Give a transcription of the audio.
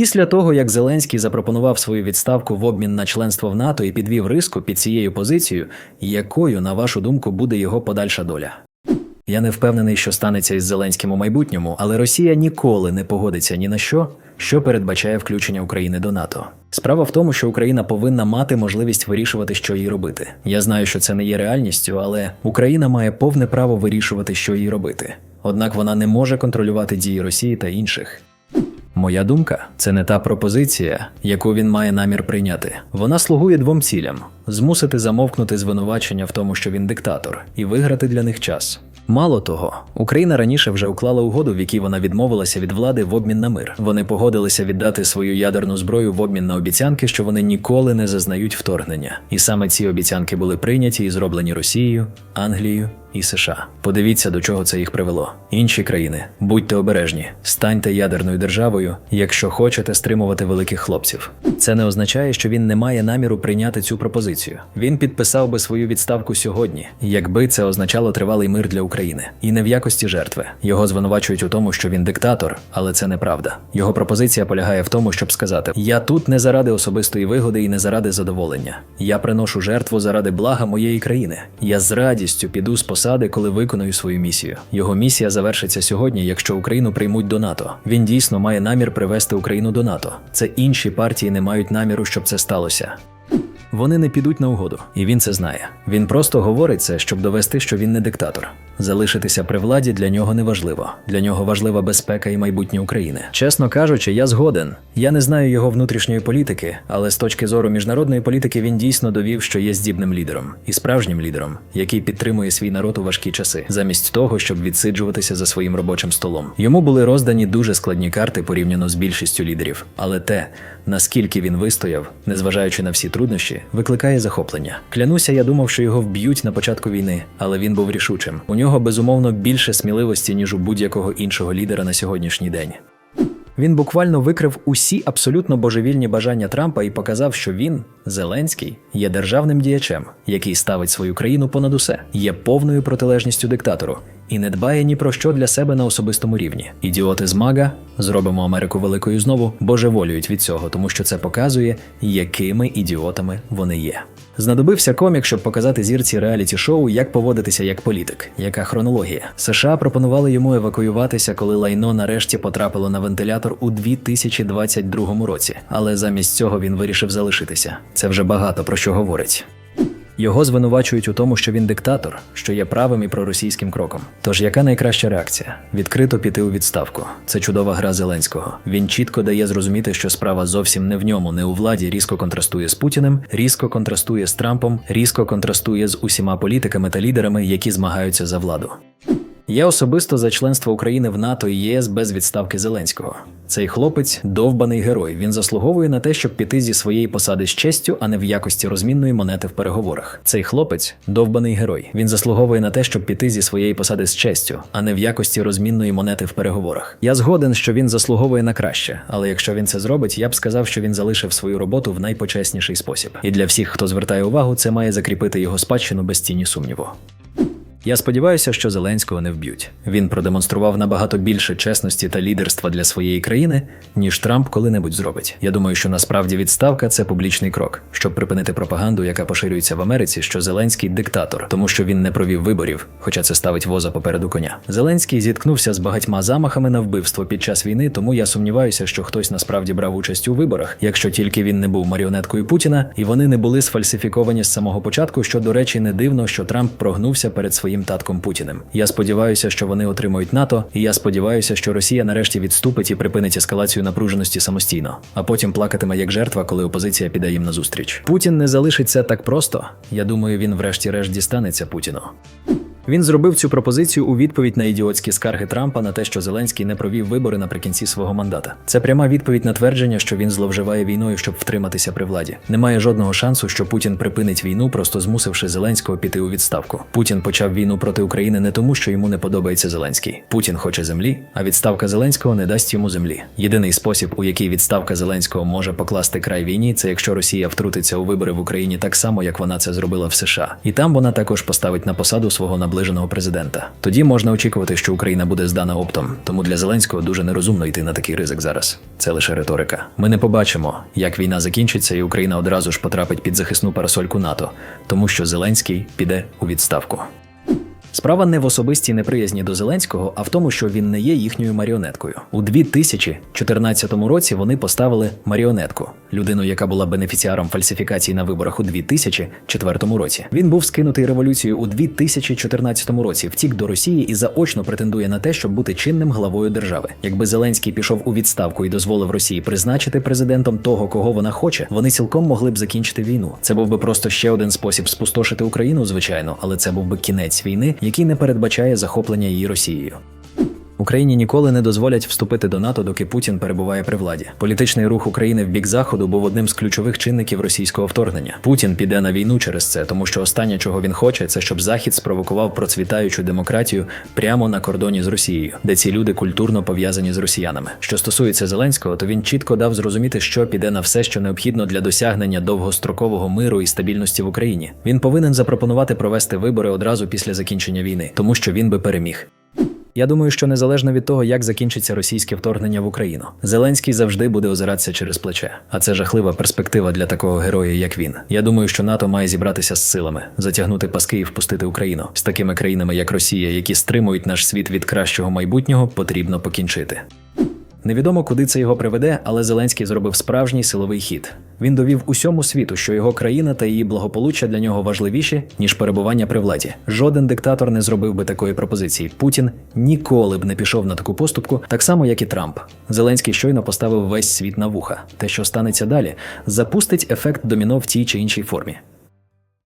Після того, як Зеленський запропонував свою відставку в обмін на членство в НАТО і підвів риску під цією позицією, якою, на вашу думку, буде його подальша доля? Я не впевнений, що станеться із Зеленським у майбутньому, але Росія ніколи не погодиться ні на що, що передбачає включення України до НАТО. Справа в тому, що Україна повинна мати можливість вирішувати, що їй робити. Я знаю, що це не є реальністю, але Україна має повне право вирішувати, що їй робити. Однак вона не може контролювати дії Росії та інших. Моя думка це не та пропозиція, яку він має намір прийняти. Вона слугує двом цілям: змусити замовкнути звинувачення в тому, що він диктатор, і виграти для них час. Мало того, Україна раніше вже уклала угоду, в якій вона відмовилася від влади в обмін на мир. Вони погодилися віддати свою ядерну зброю в обмін на обіцянки, що вони ніколи не зазнають вторгнення. І саме ці обіцянки були прийняті і зроблені Росією, Англією і США. Подивіться, до чого це їх привело. Інші країни, будьте обережні, станьте ядерною державою, якщо хочете стримувати великих хлопців. Це не означає, що він не має наміру прийняти цю пропозицію. Він підписав би свою відставку сьогодні, якби це означало тривалий мир для України, і не в якості жертви. Його звинувачують у тому, що він диктатор, але це неправда. Його пропозиція полягає в тому, щоб сказати: я тут не заради особистої вигоди і не заради задоволення. Я приношу жертву заради блага моєї країни. Я з радістю піду з посади, коли виконую свою місію. Його місія завершиться сьогодні, якщо Україну приймуть до НАТО. Він дійсно має намір привести Україну до НАТО. Це інші партії не мають наміру, щоб це сталося. Вони не підуть на угоду, і він це знає. Він просто говорить це, щоб довести, що він не диктатор. Залишитися при владі для нього не важливо. Для нього важлива безпека і майбутнє України. Чесно кажучи, я згоден. Я не знаю його внутрішньої політики, але з точки зору міжнародної політики він дійсно довів, що є здібним лідером і справжнім лідером, який підтримує свій народ у важкі часи, замість того, щоб відсиджуватися за своїм робочим столом. Йому були роздані дуже складні карти порівняно з більшістю лідерів, але те, наскільки він вистояв, незважаючи на всі труднощі, викликає захоплення. Клянуся, я думав, що його вб'ють на початку війни, але він був рішучим. У нього безумовно більше сміливості, ніж у будь-якого іншого лідера на сьогоднішній день. Він буквально викрив усі абсолютно божевільні бажання Трампа і показав, що він, Зеленський, є державним діячем, який ставить свою країну понад усе, є повною протилежністю диктатору і не дбає ні про що для себе на особистому рівні. Ідіоти з Мага, зробимо Америку великою знову, божеволюють від цього, тому що це показує, якими ідіотами вони є. Знадобився комік, щоб показати зірці реаліті-шоу, як поводитися як політик, яка хронологія. США пропонували йому евакуюватися, коли лайно нарешті потрапило на вентилятор у 2022 році. Але замість цього він вирішив залишитися. Це вже багато про що говорить. Його звинувачують у тому, що він диктатор, що є правим і проросійським кроком. Тож яка найкраща реакція? Відкрито піти у відставку. Це чудова гра Зеленського. Він чітко дає зрозуміти, що справа зовсім не в ньому, не у владі. Різко контрастує з Путіним, різко контрастує з Трампом, різко контрастує з усіма політиками та лідерами, які змагаються за владу. Я особисто за членство України в НАТО і ЄС без відставки Зеленського. Цей хлопець довбаний герой. Він заслуговує на те, щоб піти зі своєї посади з честю, а не в якості розмінної монети в переговорах. Цей хлопець довбаний герой. Він заслуговує на те, щоб піти зі своєї посади з честю, а не в якості розмінної монети в переговорах. Я згоден, що він заслуговує на краще, але якщо він це зробить, я б сказав, що він залишив свою роботу в найпочесніший спосіб. І для всіх, хто звертає увагу, це має закріпити його спадщину без тіні сумніву. Я сподіваюся, що Зеленського не вб'ють. Він продемонстрував набагато більше чесності та лідерства для своєї країни, ніж Трамп коли-небудь зробить. Я думаю, що насправді відставка це публічний крок, щоб припинити пропаганду, яка поширюється в Америці, що Зеленський диктатор, тому що він не провів виборів, хоча це ставить воза попереду коня. Зеленський зіткнувся з багатьма замахами на вбивство під час війни, тому я сумніваюся, що хтось насправді брав участь у виборах, якщо тільки він не був маріонеткою Путіна, і вони не були сфальсифіковані з самого початку. Що, до речі, не дивно, що Трамп прогнувся перед своїм татком Путіним. Я сподіваюся, що вони отримують НАТО, і я сподіваюся, що Росія нарешті відступить і припинить ескалацію напруженості самостійно, а потім плакатиме як жертва, коли опозиція піде їм назустріч. Путін не залишиться так просто. Я думаю, він врешті-решт дістанеться Путіну. Він зробив цю пропозицію у відповідь на ідіотські скарги Трампа на те, що Зеленський не провів вибори наприкінці свого мандата. Це пряма відповідь на твердження, що він зловживає війною, щоб втриматися при владі. Немає жодного шансу, що Путін припинить війну, просто змусивши Зеленського піти у відставку. Путін почав війну проти України не тому, що йому не подобається Зеленський. Путін хоче землі, а відставка Зеленського не дасть йому землі. Єдиний спосіб, у який відставка Зеленського може покласти край війні, це якщо Росія втрутиться у вибори в Україні так само, як вона це зробила в США, і там вона також поставить на посаду свого наближеного президента. Тоді можна очікувати, що Україна буде здана оптом. Тому для Зеленського дуже нерозумно йти на такий ризик зараз. Це лише риторика. Ми не побачимо, як війна закінчиться, і Україна одразу ж потрапить під захисну парасольку НАТО, тому що Зеленський піде у відставку. Справа не в особистій неприязні до Зеленського, а в тому, що він не є їхньою маріонеткою. У 2014 році вони поставили маріонетку людину, яка була бенефіціаром фальсифікацій на виборах у 2004 році. Він був скинутий революцією у 2014 році, втік до Росії і заочно претендує на те, щоб бути чинним главою держави. Якби Зеленський пішов у відставку і дозволив Росії призначити президентом того, кого вона хоче, вони цілком могли б закінчити війну. Це був би просто ще один спосіб спустошити Україну, звичайно, але це був би кінець війни, який не передбачає захоплення її Росією. Україні ніколи не дозволять вступити до НАТО, доки Путін перебуває при владі. Політичний рух України в бік заходу був одним з ключових чинників російського вторгнення. Путін піде на війну через це, тому що останнє, чого він хоче, це щоб Захід спровокував процвітаючу демократію прямо на кордоні з Росією, де ці люди культурно пов'язані з росіянами. Що стосується Зеленського, то він чітко дав зрозуміти, що піде на все, що необхідно для досягнення довгострокового миру і стабільності в Україні. Він повинен запропонувати провести вибори одразу після закінчення війни, тому що він би переміг. Я думаю, що незалежно від того, як закінчиться російське вторгнення в Україну, Зеленський завжди буде озиратися через плече. А це жахлива перспектива для такого героя, як він. Я думаю, що НАТО має зібратися з силами, затягнути паски і впустити Україну. З такими країнами, як Росія, які стримують наш світ від кращого майбутнього, потрібно покінчити. Невідомо, куди це його приведе, але Зеленський зробив справжній силовий хід. Він довів усьому світу, що його країна та її благополуччя для нього важливіші, ніж перебування при владі. Жоден диктатор не зробив би такої пропозиції. Путін ніколи б не пішов на таку поступку, так само як і Трамп. Зеленський щойно поставив весь світ на вуха. Те, що станеться далі, запустить ефект доміно в тій чи іншій формі.